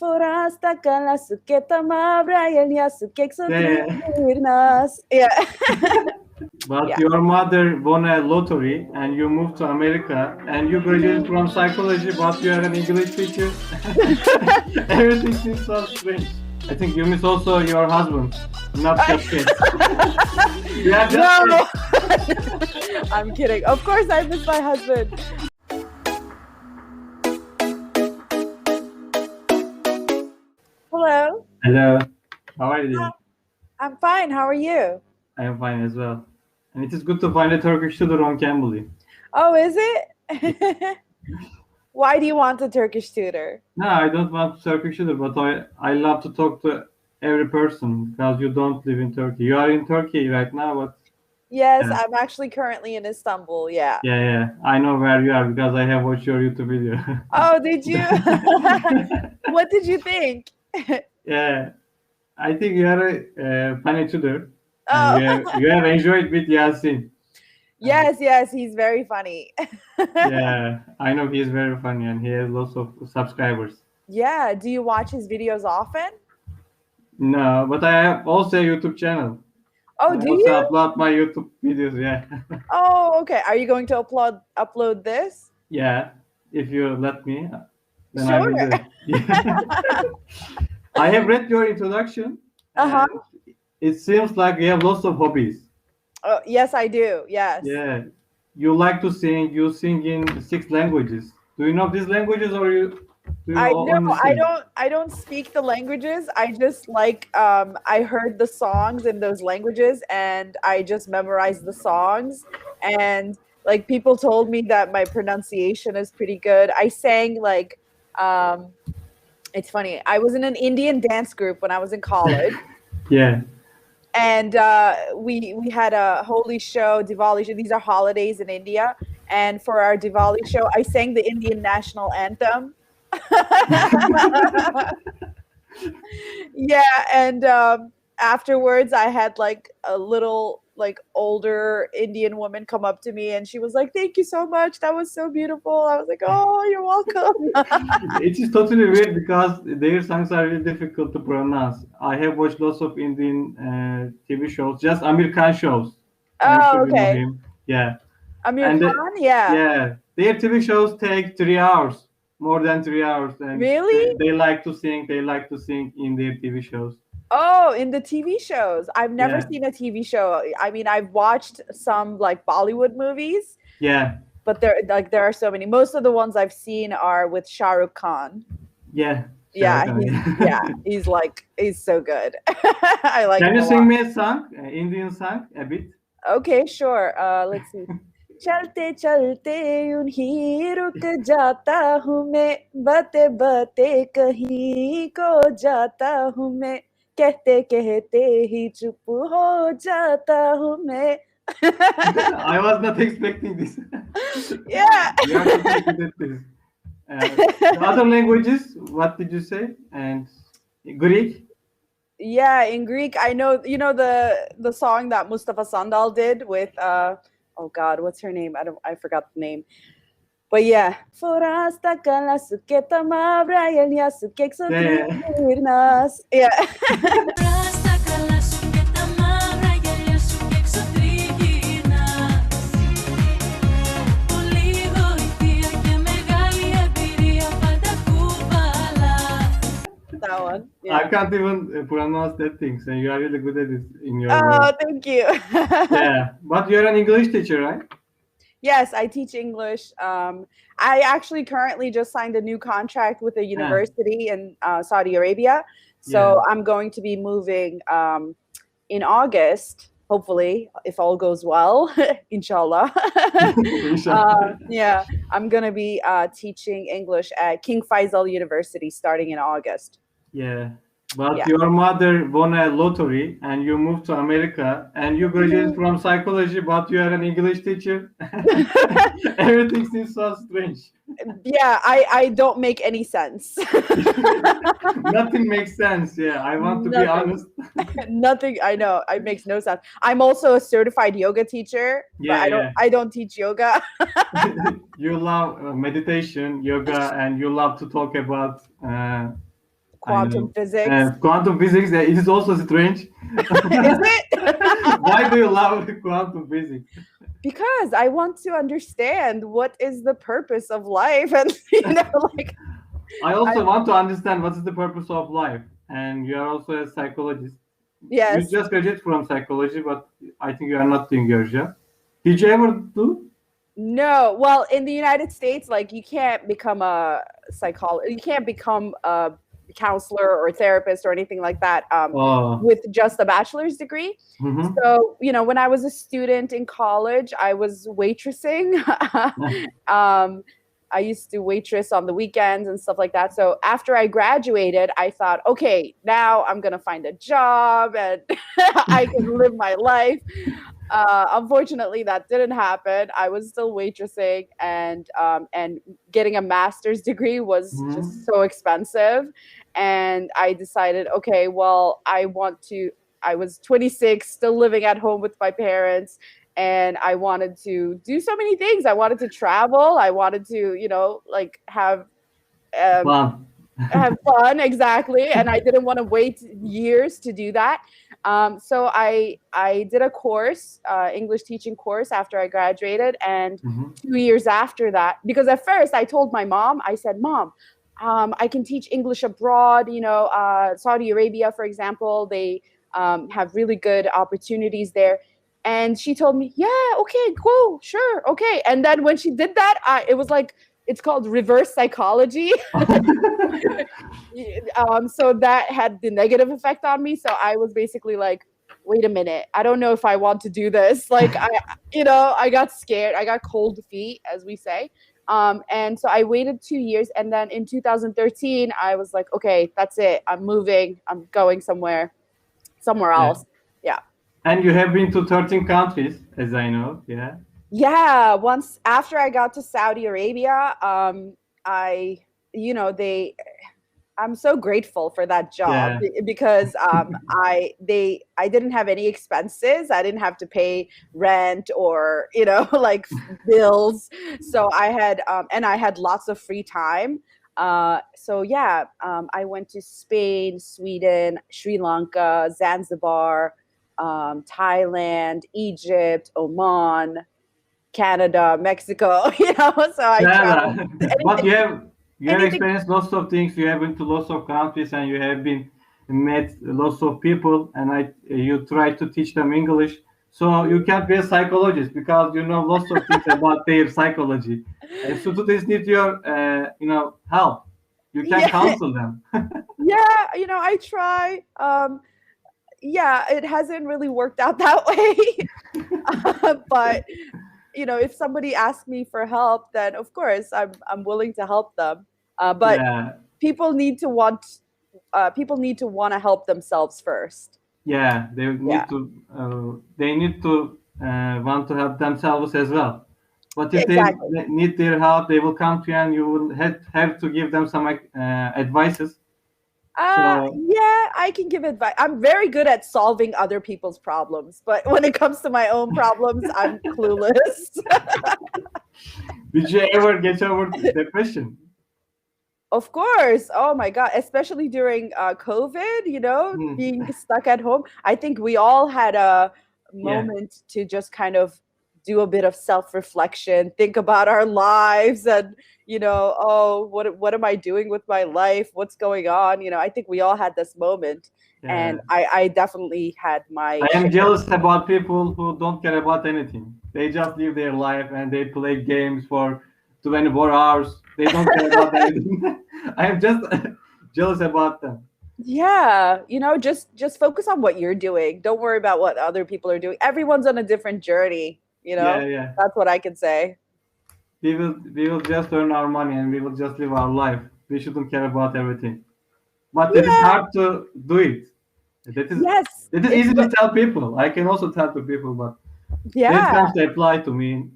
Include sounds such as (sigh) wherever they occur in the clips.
Forasta suketa mavra Yeah. But Yeah. your mother won a lottery and you moved to America and you graduated from psychology, but you are an English teacher. (laughs) Everything seems so strange. I think you miss also your husband, not just (laughs) kids. (laughs) yeah, just no. I'm kidding. Of course, I miss my husband. Hello. How are you? I'm fine. How are you? I am fine as well. And it is good to find a Turkish tutor on Cambly. Oh, is it? (laughs) Why do you want a Turkish tutor? No, I don't want a Turkish tutor, but I, I love to talk to every person because you don't live in Turkey. You are in Turkey right now, but Yes, Yeah. I'm actually currently in Istanbul. Yeah. yeah, yeah, I know where you are because I have watched your YouTube video. Oh, did you? (laughs) (laughs) what did you think? Yeah, I think you are a uh, funny tutor. Oh, you, have, you have enjoyed with Yasin. yes, yes, he's very funny. (laughs) Yeah, I know he is very funny and he has lots of subscribers. Yeah, Do you watch his videos often? No, but I have also a YouTube channel. Oh, I do also you? upload my YouTube videos. Yeah, (laughs) Oh, okay. Are you going to upload upload this? yeah. If you let me, then I will do it. Yeah. (laughs) I have read your introduction. Uh-huh. It seems like you have lots of hobbies. Oh, yes, I do. Yes. Yeah. You like to sing. You sing in six languages. Do you know these languages or you? I know I don't I don't speak the languages. I just like um I heard the songs in those languages and I just memorized the songs and like people told me that my pronunciation is pretty good. I sang like um it's funny. I was in an Indian dance group when I was in college (laughs) Yeah. and uh, we we had a holy show, Diwali show. These are holidays in India, and for our Diwali show, I sang the Indian national anthem. (laughs) (laughs) yeah, and um, afterwards, I had like a little like older Indian woman come up to me, and she was like, "Thank you so much. That was so beautiful." I was like, "Oh, you're welcome." (laughs) it is totally weird because their songs are really difficult to pronounce. I have watched lots of Indian uh, TV shows, just American shows. Oh, sure okay. Yeah, Amir And the- yeah. yeah. Their TV shows take three hours, more than three hours. And Really? They, they like to sing. They like to sing in their TV shows. Oh, in the TV shows. I've never Yeah. seen a TV show. I mean, I've watched some like Bollywood movies, Yeah, but there like there are so many. Most of the ones I've seen are with Shah Rukh Khan. yeah. Yeah, Shah Rukh he's, (laughs) Khan. yeah, he's like he's so good. (laughs) I like. Can him you a sing lot. me a song, uh, Indian song, a bit? Okay, sure. Uh, let's see. चलते चलते यूं रुक जाता हूँ मैं बते बते कहीं को जाता हूँ मैं कहते कहते ही चुप हो जाता हूँ मैं (laughs) I was not expecting this. (laughs) yeah You are totally good at this. Uh, the other languages, what did you say? And Greek? yeah in greek i know you know the the song that mustafa sandal did with uh oh god what's her name i don't i forgot the name But yeah. Forasta kalasu ketama brayel yasu kekso trirnas. Yeah. that one. Yeah. I can't even eh, pronounce that thing, so you are really good at it in your. Oh, language. thank you. yeah, but you're an English teacher, right? Yes i teach english um i actually currently just signed a new contract with a university in uh, saudi arabia so Yeah. i'm going to be moving um in august hopefully if all goes well (laughs) inshallah Inshallah. (laughs) (laughs) uh, yeah i'm going to be uh, teaching english at king faisal university starting in august Yeah. But Yeah. your mother won a lottery and you moved to America and you graduated from psychology, but you are an English teacher. (laughs) (laughs) Everything seems so strange. yeah i i don't make any sense (laughs) Nothing makes sense. Yeah, I want to be honest. Nothing. I know it makes no sense. I'm also a certified yoga teacher, but Yeah, I don't. yeah. I don't teach yoga. you love uh, meditation, yoga, and you love to talk about uh, quantum physics. Uh, quantum physics, uh, it is also strange. Is it? (laughs) Why do you love quantum physics? because I want to understand what is the purpose of life, and (laughs) you know, like I also want to understand what is the purpose of life. And you are also a psychologist. yes, You just graduated from psychology, but I think you are not doing your job. Did you ever do? no. Well, in the United States, like you can't become a psychologist, you can't become a counselor or therapist or anything like that um, Oh. with just a bachelor's degree. mhm. So, you know, when I was a student in college, I was waitressing. (laughs) um, I used to waitress on the weekends and stuff like that. So after I graduated, I thought, okay, now I'm gonna find a job and (laughs) I can live my life. Uh, unfortunately, that didn't happen. I was still waitressing, and um, and getting a master's degree was Mhm. just so expensive. And I decided, okay, well, I want to. I was 26, still living at home with my parents, and I wanted to do so many things. I wanted to travel. I wanted to, you know, like have um, Fun. have (laughs) fun exactly and i didn't want to wait years to do that um, so i i did a course uh, english teaching course after i graduated and Mhm. two years after that because at first i told my mom i said mom um, i can teach english abroad you know uh, saudi arabia for example they um, have really good opportunities there and she told me yeah okay cool sure okay and then when she did that I, it was like it's called reverse psychology (laughs) um, so that had the negative effect on me. So I was basically like, wait a minute, I don't know if I want to do this. (laughs) Like I, you know, I got scared. I got cold feet, as we say. Um, and so I waited two years, and then in 2013, I was like, okay, that's it. I'm moving. I'm going somewhere, somewhere else. Yeah. else. And you have been to 13 countries, as I know. Yeah. Yeah, once after I got to Saudi Arabia, um, I, you know, they, I'm so grateful for that job Yeah. because um, I they I didn't have any expenses. I didn't have to pay rent or you know (laughs) like (laughs) bills. So I had um, and I had lots of free time. Uh, so yeah, um, I went to Spain, Sweden, Sri Lanka, Zanzibar, um, Thailand, Egypt, Oman, Canada, Mexico. (laughs) You know, so I traveled. Yeah. but you have you have experienced lots of things. You have been to lots of countries, and you have been met lots of people, and I you try to teach them English. So you can't be a psychologist because you know lots of things about (laughs) their psychology. And students need your uh, you know help. You can Yeah. counsel them. (laughs) (laughs) yeah you know i try um yeah it hasn't really worked out that way but you know if somebody asks me for help then of course i'm i'm willing to help them uh, but yeah, people need to want uh, people need to want to help themselves first yeah, they need Yeah. to uh, they need to uh, want to help themselves as well. But if Exactly. they need their help, they will come to you, and you will have, have to give them some uh, advices. uh, So- yeah i can give advice i'm very good at solving other people's problems but when it comes to my own (laughs) problems i'm clueless Did you ever get over depression? Of course. Oh my God. Especially during uh, COVID, you know, Mm. being stuck at home. I think we all had a Yeah. moment to just kind of do a bit of self reflection, think about our lives and, you know, oh, what, what am I doing with my life? What's going on? You know, I think we all had this moment. And I, I definitely had my. I am jealous about people who don't care about anything. They just live their life and they play games for 24 hours. They don't care about anything. (laughs) I am just (laughs) jealous about them. Yeah, you know, just just focus on what you're doing. Don't worry about what other people are doing. Everyone's on a different journey, you know. Yeah, yeah. That's what I can say. We will we will just earn our money and we will just live our life. We shouldn't care about everything. But it is hard to do it. That is Yes. it is easy to tell people. I can also tell to people, but Yeah. comes to apply to me,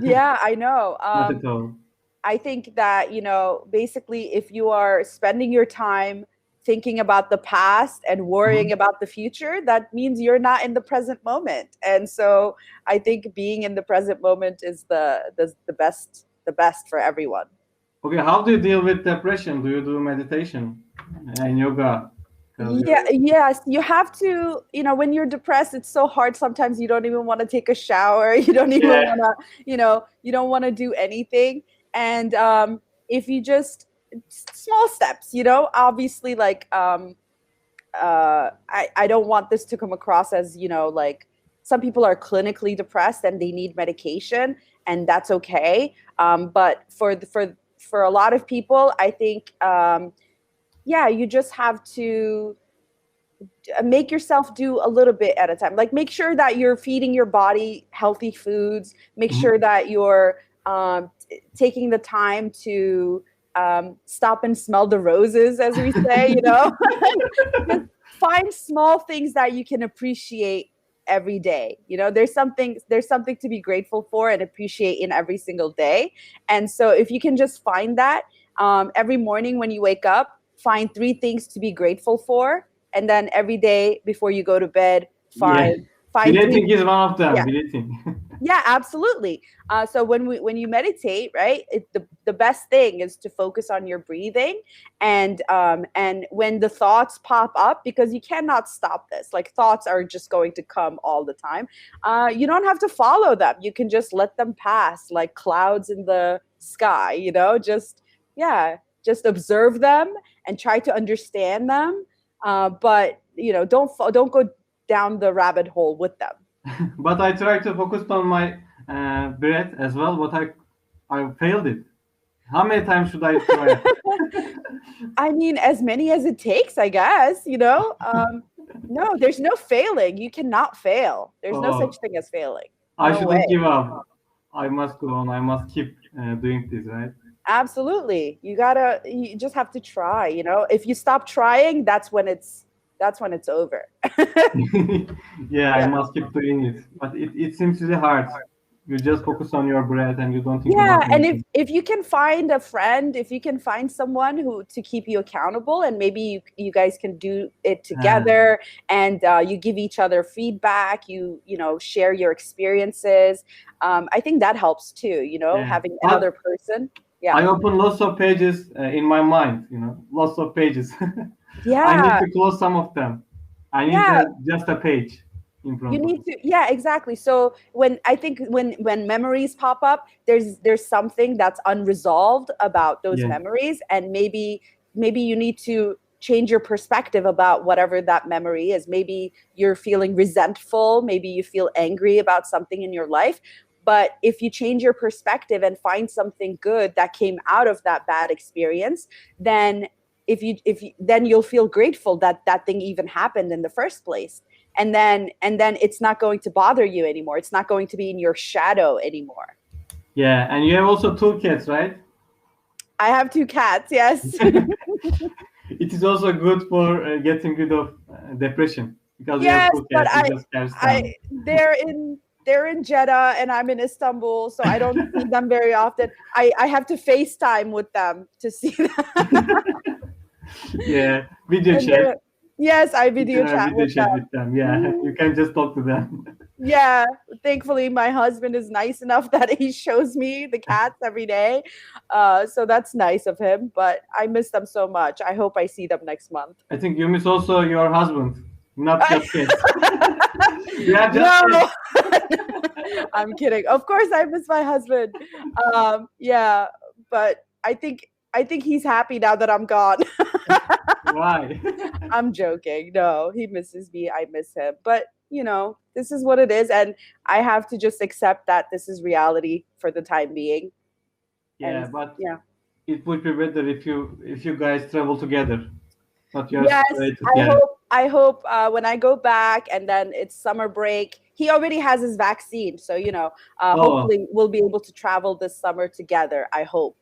yeah, I know. (laughs) Um. I think that, you know, basically, if you are spending your time thinking about the past and worrying Mm-hmm. about the future, that means you're not in the present moment. And so I think being in the present moment is the the, the best the best for everyone. Okay, how do you deal with depression? Do you do meditation? and yoga. Yeah yes you have to you know when you're depressed it's so hard sometimes you don't even want to take a shower (laughs) you don't even Yeah. want to you know you don't want to do anything. And um if you just small steps you know obviously like um uh i i don't want this to come across as you know like some people are clinically depressed and they need medication and that's okay. Um but for the, for for a lot of people i think um yeah you just have to uh, make yourself do a little bit at a time. Like make sure that you're feeding your body healthy foods. Make Mhm. sure that you're um, t- taking the time to um, stop and smell the roses as we say you know? (laughs) (laughs) Find small things that you can appreciate every day. You know there's something there's something to be grateful for and appreciate in every single day. And so if you can just find that um, every morning when you wake up find three things to be grateful for and then every day before you go to bed find find three is one of them. Yeah. (laughs) Yeah absolutely uh, so when we when you meditate right it, the, the best thing is to focus on your breathing and um and when the thoughts pop up because you cannot stop this like thoughts are just going to come all the time uh you don't have to follow them you can just let them pass like clouds in the sky you know just yeah just observe them and try to understand them uh but you know don't don't go down the rabbit hole with them (laughs) but I try to focus on my uh, breath as well, but I I failed it. How many times should I try? (laughs) (laughs) I mean, as many as it takes, I guess, you know? Um, no, there's no failing. You cannot fail. There's no Oh. such thing as failing. I No shouldn't way. give up. I must go on. I must keep uh, doing this, right? Absolutely. You gotta, you just have to try, you know? If you stop trying, that's when it's, that's when it's over. (laughs) yeah, I must keep doing it. But it, it seems really hard. You just focus on your breath and you don't think yeah and if if you can find a friend if you can find someone who to keep you accountable and maybe you, you guys can do it together and uh, you give each other feedback you you know share your experiences um, i think that helps too you know Yeah. having But- another person yeah I open lots of pages uh, in my mind, you know, lots of pages. Yeah. (laughs) I need to close some of them. I need Yeah. just a page in front you need to yeah exactly so when i think when when memories pop up there's there's something that's unresolved about those Yeah. memories and maybe maybe you need to change your perspective about whatever that memory is maybe you're feeling resentful maybe you feel angry about something in your life but if you change your perspective and find something good that came out of that bad experience then if you if you, then you'll feel grateful that that thing even happened in the first place. And then and then it's not going to bother you anymore. It's not going to be in your shadow anymore. Yeah, and you have also two cats, right? i have two cats yes. (laughs) It is also good for uh, getting rid of uh, depression because Yes, you have two but I- i they're in they're in jeddah and i'm in istanbul so i don't see them very often i i have to facetime with them to see them yeah, video And chat. yes i video chat video with chat them with them. Yeah, Mhm. you can just talk to them. yeah thankfully my husband is nice enough that he shows me the cats every day uh, so that's nice of him but i miss them so much i hope i see them next month I think you miss also your husband, not just cats. (laughs) yeah, no. (laughs) i'm kidding. Of course i miss my husband. Um, yeah but i think i think he's happy now that i'm gone. (laughs) Why? i'm joking. No he misses me. I miss him. But you know this is what it is and i have to just accept that this is reality for the time being. Yeah, And- but yeah. it would be better if you if you guys travel together, not yes i hope i hope uh, when i go back and then it's summer break he already has his vaccine so you know uh, Oh. hopefully we'll be able to travel this summer together i hope